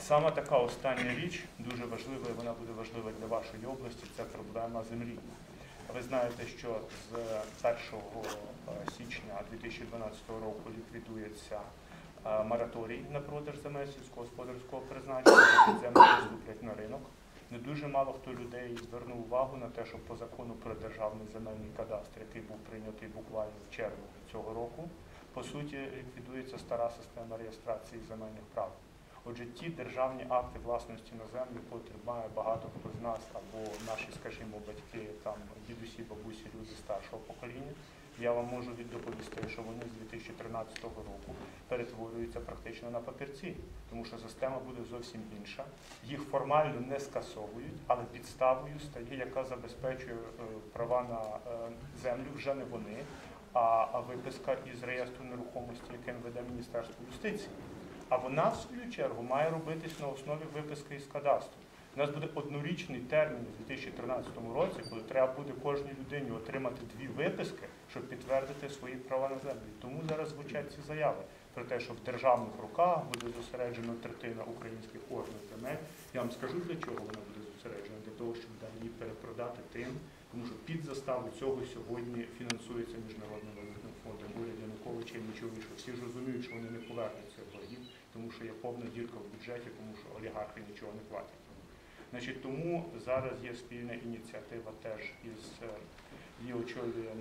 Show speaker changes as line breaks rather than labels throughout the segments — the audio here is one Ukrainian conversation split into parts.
саме така остання річ дуже важлива, і вона буде важлива для вашої області. Це проблема землі. Ви знаєте, що з 1 е, січня 2012 року ліквідується е, мораторій на продаж земель сільськогосподарського призначення, тобто землі поступлять на ринок. Не дуже мало хто людей звернув увагу на те, що по закону про державний земельний кадастр, який був прийнятий буквально в червні цього року, по суті ліквідується стара система реєстрації земельних прав. Отже, ті державні акти власності на землю, котрі має багато хто з нас, або наші, скажімо, батьки, там дідусі, бабусі, люди старшого покоління, я вам можу віддоповісти, що вони з 2013 року перетворюються практично на папірці, тому що система буде зовсім інша. Їх формально не скасовують, але підставою стає, яка забезпечує е, права на е, землю вже не вони, а виписка із реєстру нерухомості, яким веде Міністерство юстиції. А вона, в свою чергу, має робитись на основі виписки із кадастру. У нас буде однорічний термін у 2013 році, коли треба буде кожній людині отримати дві виписки, щоб підтвердити свої права на землю. Тому зараз звучать ці заяви про те, що в державних руках буде зосереджена третина українських органів земель. Я вам скажу, для чого вона буде зосереджена, для того, щоб далі її перепродати тим, тому що під заставу цього сьогодні фінансується міжнародним валютним фондом. Уряд Януковича і іншого. Всі ж розуміють, що вони не повернуть цих боргів, тому що є повна дірка в бюджеті, тому що олігархи нічого не платять. Значить, тому зараз є спільна ініціатива теж із е, її очолює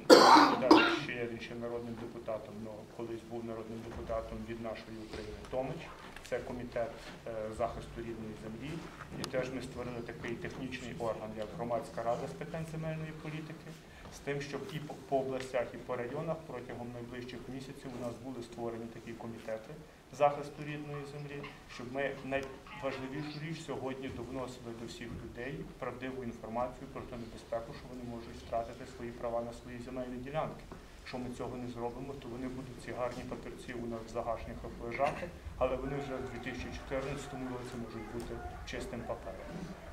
ще ще народним депутатом, але колись був народним депутатом від нашої України Томич. Це комітет е, захисту рідної землі. І теж ми створили такий технічний орган, як громадська рада з питань земельної політики, тим, щоб і по- областях, і по районах протягом найближчих місяців у нас були створені такі комітети захисту рідної землі, щоб ми найважливішу річ сьогодні довносили до всіх людей правдиву інформацію про ту небезпеку, що вони можуть втратити свої права на свої земельні ділянки. Якщо ми цього не зробимо, то вони будуть ці гарні папірці у нас в загашниках лежати, але вони вже в 2014 році можуть бути чистим папером.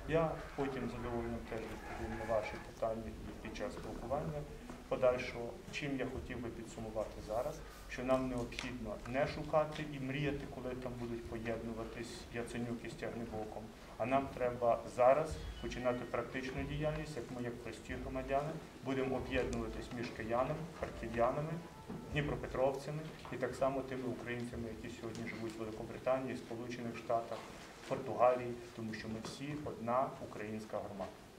Я потім задоволено теж відповім на ваші питання під час спілкування подальшого, чим я хотів би підсумувати зараз, що нам необхідно не шукати і мріяти, коли там будуть поєднуватись Яценюк і Стягнебоком, а нам треба зараз починати практичну діяльність, як ми, як прості громадяни, будемо об'єднуватись між киянами, харків'янами, дніпропетровцями і так само тими українцями, які сьогодні живуть в Великобританії, Сполучених Штатах, Португалії, тому що ми всі одна українська громада.